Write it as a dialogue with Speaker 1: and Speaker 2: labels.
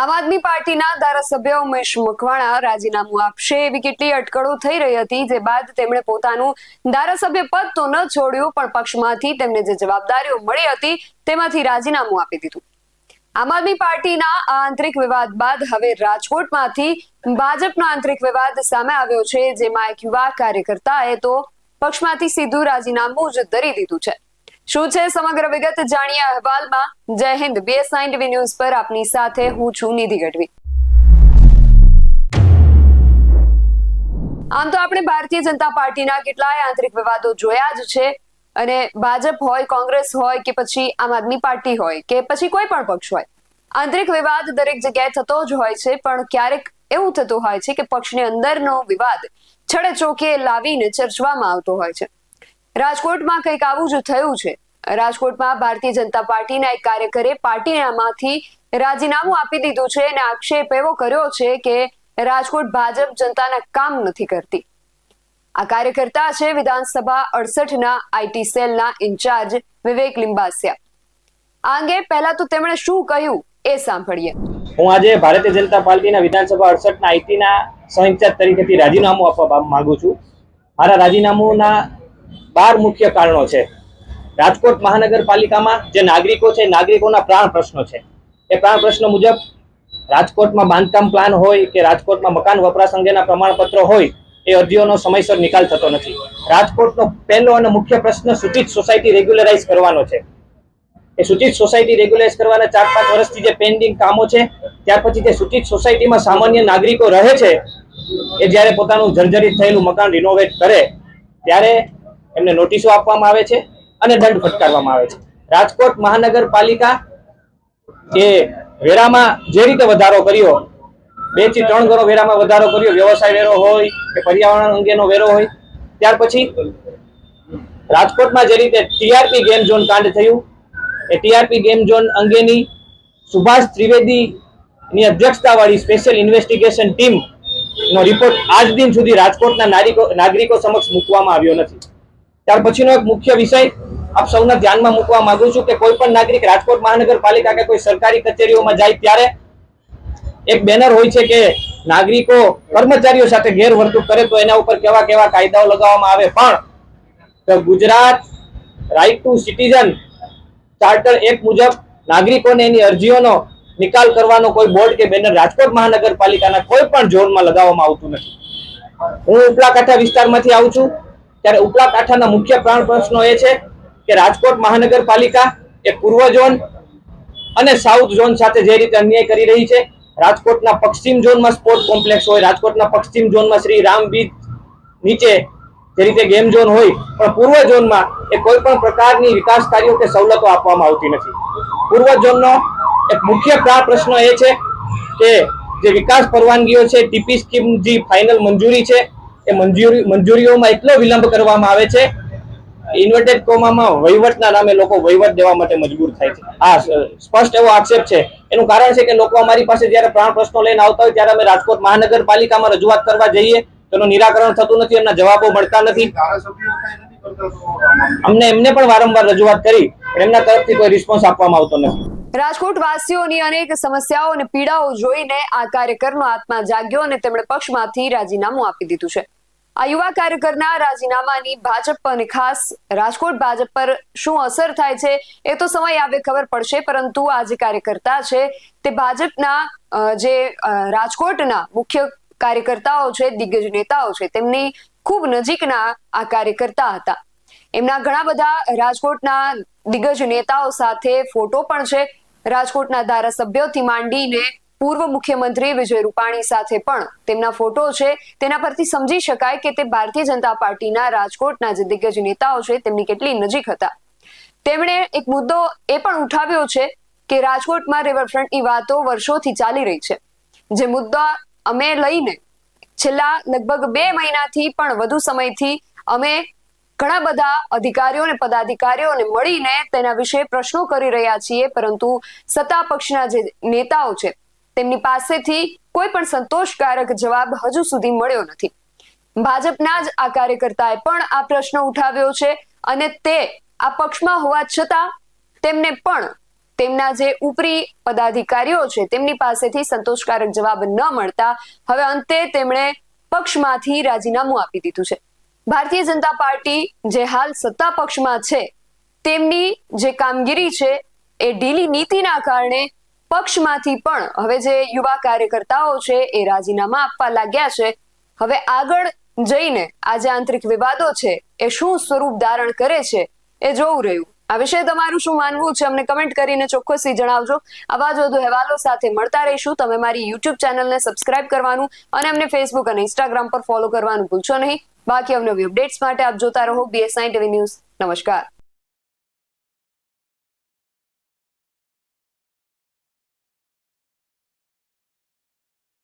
Speaker 1: આમ આદમી પાર્ટીના ધારાસભ્ય ઉમેશ મકવાણા રાજીનામું આપશે એવી કેટલી અટકળો થઈ રહી હતી, જે બાદ તેમણે પોતાનું ધારાસભ્ય પદ તો ન છોડ્યું, પણ પક્ષમાંથી તેમને જે જવાબદારીઓ મળી હતી, તેમાંથી રાજીનામું આપી દીધું. આમ આદમી પાર્ટીના આ આંતરિક વિવાદ બાદ હવે રાજકોટમાંથી ભાજપનો આંતરિક વિવાદ સામે આવ્યો છે, જેમાં એક યુવા કાર્યકર્તાએ તો પક્ષમાંથી સીધું રાજીનામું જ ધરી દીધું છે. શું છે સમગ્ર વિગત જાણીએ અહેવાલમાં? જય હિન્દ બીએસઆઈ ટીવી ન્યૂઝ પર આપની સાથે હું છું નિધિ ગઢવી. આમ તો આપણે ભારતીય જનતા પાર્ટીના કેટલાય આંતરિક વિવાદો જોયા જ છે. અને ભાજપ હોય, કોંગ્રેસ હોય કે પછી આમ આદમી પાર્ટી હોય કે પછી કોઈ પણ પક્ષ હોય. આંતરિક વિવાદ દરેક જગ્યાએ થતો જ હોય છે, પણ ક્યારેક એવું થતું હોય છે કે પક્ષની અંદરનો વિવાદ છડે ચોકે લાવીને ચર્ચવામાં આવતો હોય છે. રાજકોટમાં કંઈક આવું જ થયું છે. રાજકોટમાં ભારતીય જનતા પાર્ટીના એક કાર્યકરે પાર્ટીમાંથી રાજીનામું આપી દીધું છે અને આક્ષેપ એવો કર્યો છે કે રાજકોટ ભાજપ જનતાના કામ નથી કરતી. આ કાર્યકર્તા છે વિધાનસભા અડસઠના આઈટી સેલના ઇન્ચાર્જ વિવેક લિંબાસિયા. અંગે પહેલા તો તેમણે શું કહ્યું એ સાંભળીએ.
Speaker 2: હું આજે ભારતીય જનતા પાર્ટીના વિધાનસભા અડસઠના આઈટીના સહ તરીકેથી રાજીનામું આપવા માંગુ છું. મારા રાજીનામુંના બાર મુખ્ય કારણો છે. રાજકોટ મહાનગરપાલિકામાં જે નાગરિકો છે નાગરિકોના પ્રાણ પ્રશ્નો છે. એ પ્રાણ પ્રશ્નો મુજબ રાજકોટમાં બાંધકામ પ્લાન હોય કે રાજકોટમાં મકાન વપરાશ અંગેના પ્રમાણપત્રો હોય, એ અરજીઓનો સમયસર નિકાલ થતો નથી. રાજકોટનો પહેલો અને મુખ્ય પ્રશ્ન સૂચિત સોસાયટી રેગ્યુલરાઇઝ કરવાનો છે. એ સૂચિત સોસાયટી રેગ્યુલાઇઝ કરવાના ચાર પાંચ વર્ષથી જે પેન્ડિંગ કામો છે, ત્યાર પછી તે સૂચિત સોસાયટીમાં સામાન્ય નાગરિકો રહે છે, એ જ્યારે પોતાનું જર્જરિત થયેલું મકાન રિનોવેટ કરે, ત્યારે એમને નોટિસો આપવામાં આવે છે. અને દંડ ફટકારવામાં આવે છે. રાજકોટ મહાનગરપાલિકા એ વેરામાં જે રીતે વધારો કર્યો, બેથી ત્રણ ગણો વેરામાં વધારો કર્યો, વ્યવસાય વેરો હોય કે પર્યાવરણ અંગેનો વેરો હોય, ત્યાર પછી રાજકોટમાં જે રીતે ટીઆરપી ગેમ ઝોન કાંડ થયું, એ ટીઆરપી ગેમ ઝોન અંગેની સુભાષ ત્રિવેદી ની અધ્યક્ષતાવાળી સ્પેશિયલ ઇન્વેસ્ટિગેશન ટીમ નો રિપોર્ટ આજ દિન સુધી રાજકોટના નાગરિકો સમક્ષ મૂકવામાં આવ્યો નથી. ત્યાર પછીનો એક મુખ્ય વિષય આપ સૌના ધ્યાનમાં મૂકવા માંગુ છું કે કોઈ પણ નાગરિક રાજકોટ મહાનગરપાલિકા કે કોઈ સરકારી કચેરીઓમાં જાય ત્યારે એક બેનર હોય છે કે નાગરિકો કર્મચારીઓ સાથે ગેરવર્તણૂક કરે તો એના ઉપર કેવા કેવા કાયદાઓ લગાવવામાં આવે. પણ Gujarat right to citizen charter એક મુજબ નાગરિકોને એની અરજીઓનો નિકાલ કરવાનો કોઈ બોર્ડ કે બેનર રાજકોટ મહાનગરપાલિકાના કોઈ પણ ઝોનમાં લગાવવામાં આવતું નથી. હું ઉપલા કાંઠા વિસ્તારમાંથી આવું છું. ત્યારે ઉપલા કાંઠાના મુખ્ય પ્રાણ પ્રશ્નો એ છે કે રાજકોટ મહાનગરપાલિકા એ પૂર્વ ઝોન અને સાઉથ ઝોન સાથે જે રીતે અન્યાય કરી રહી છે, રાજકોટના પશ્ચિમ ઝોનમાં સ્પોર્ટ કોમ્પ્લેક્સ હોય, રાજકોટના પશ્ચિમ ઝોનમાં શ્રી રામ બીચ નીચે જે રીતે ગેમ ઝોન હોય, પણ પૂર્વ ઝોનમાં એ કોઈ પણ પ્રકારની વિકાસ કાર્યો કે સવલતો આપવામાં આવતી નથી. પૂર્વ ઝોનનો એક મુખ્ય પ્રા પ્રશ્ન એ છે કે જે વિકાસ પરવાનગીઓ છે, ટીપી સ્કીમ જે ફાઇનલ મંજૂરી છે, એ મંજૂરી મંજૂરીઓમાં એટલો વિલંબ કરવામાં આવે છે ઇન્વર્ટેડ કોમામાં વહીવટના નામે લોકો વહીવટ દેવા માટે મજબૂર થાય છે. આ સ્પષ્ટ એવો આક્ષેપ છે. એનું કારણ છે કે લોકો અમારી પાસે જ્યારે પ્રાણ પ્રશ્નો લઈને આવતા હોય ત્યારે અમે રાજકોટ મહાનગરપાલિકામાં રજૂઆત કરવા જઈએ તેનું નિરાકરણ થતું નથી એમના જવાબો મળતા નથી. અમને એમને પણ વારંવાર રજૂઆત કરી પણ એમના તરફથી કોઈ રિસ્પોન્સ આપવામાં આવતો નથી.
Speaker 1: રાજકોટ વાસીઓની અનેક સમસ્યાઓ અને પીડાઓ જોઈને આ કાર્યકરનો આત્મા જાગ્યો અને તેમણે પક્ષમાંથી રાજીનામું આપી દીધું છે. આ યુવા કાર્યકરના રાજીનામાની ભાજપ અને ખાસ રાજકોટ ભાજપ પર શું અસર થાય છે એ તો સમય આવે ખબર પડશે, પરંતુ આ જે કાર્યકર્તા છે, તે ભાજપના જે રાજકોટના મુખ્ય કાર્યકર્તાઓ છે, દિગ્ગજ નેતાઓ છે, તેમની ખૂબ નજીકના આ કાર્યકર્તા હતા. એમના ઘણા બધા રાજકોટના દિગ્ગજ નેતાઓ સાથે ફોટો પણ છે. રાજકોટના ધારાસભ્યોથી માંડીને પૂર્વ મુખ્યમંત્રી વિજય રૂપાણી સાથે પણ તેમના ફોટો છે. તેના પરથી સમજી શકાય કે તે ભારતીય જનતા પાર્ટીના રાજકોટના જે દિગ્ગજ નેતાઓ છે, તેમની કેટલી નજીક હતા. તેમણે એક મુદ્દો એ પણ ઉઠાવ્યો છે કે રાજકોટમાં રિવરફ્રન્ટની વાતો વર્ષોથી ચાલી રહી છે. જે મુદ્દા અમે લઈને છેલ્લા લગભગ બે મહિનાથી પણ વધુ સમયથી અમે ઘણા બધા અધિકારીઓ અને પદાધિકારીઓને મળીને તેના વિશે પ્રશ્નો કરી રહ્યા છીએ, પરંતુ સત્તા પક્ષના જે નેતાઓ છે તેમની પાસેથી કોઈ પણ સંતોષકારક જવાબ હજુ સુધી મળ્યો નથી. ભાજપના જ આ કાર્યકર્તાએ પણ આ પ્રશ્ન ઉઠાવ્યો છે અને તે આ પક્ષમાં હોવા છતાં તેમને પણ તેમના જે ઉપરી પદાધિકારીઓ છે તેમની પાસેથી સંતોષકારક જવાબ ન મળતા હવે અંતે તેમણે પક્ષમાંથી રાજીનામું આપી દીધું છે. ભારતીય જનતા પાર્ટી જે હાલ સત્તા પક્ષમાં છે તેમની જે કામગીરી છે એ ઢીલી નીતિના કારણે પક્ષમાંથી પણ હવે જે યુવા કાર્યકર્તાઓ છે એ રાજીનામા આપવા લાગ્યા છે. હવે આગળ જઈને આ જે આંતરિક વિવાદો છે એ શું સ્વરૂપ ધારણ કરે છે એ જોવું રહ્યું. આ વિશે તમારું શું માનવું છે અમને કમેન્ટ કરીને ચોક્કસથી જણાવજો. આવા જ વધુ અહેવાલો સાથે મળતા રહીશું. તમે મારી યુટ્યુબ ચેનલને સબસ્ક્રાઇબ કરવાનું અને અમને ફેસબુક અને ઇન્સ્ટાગ્રામ પર ફોલો કરવાનું ભૂલશો નહીં. બાકી અવનવી અપડેટ્સ માટે આપ જોતા રહો બીએસઆઈ ટીવી ન્યૂઝ નમસ્કાર.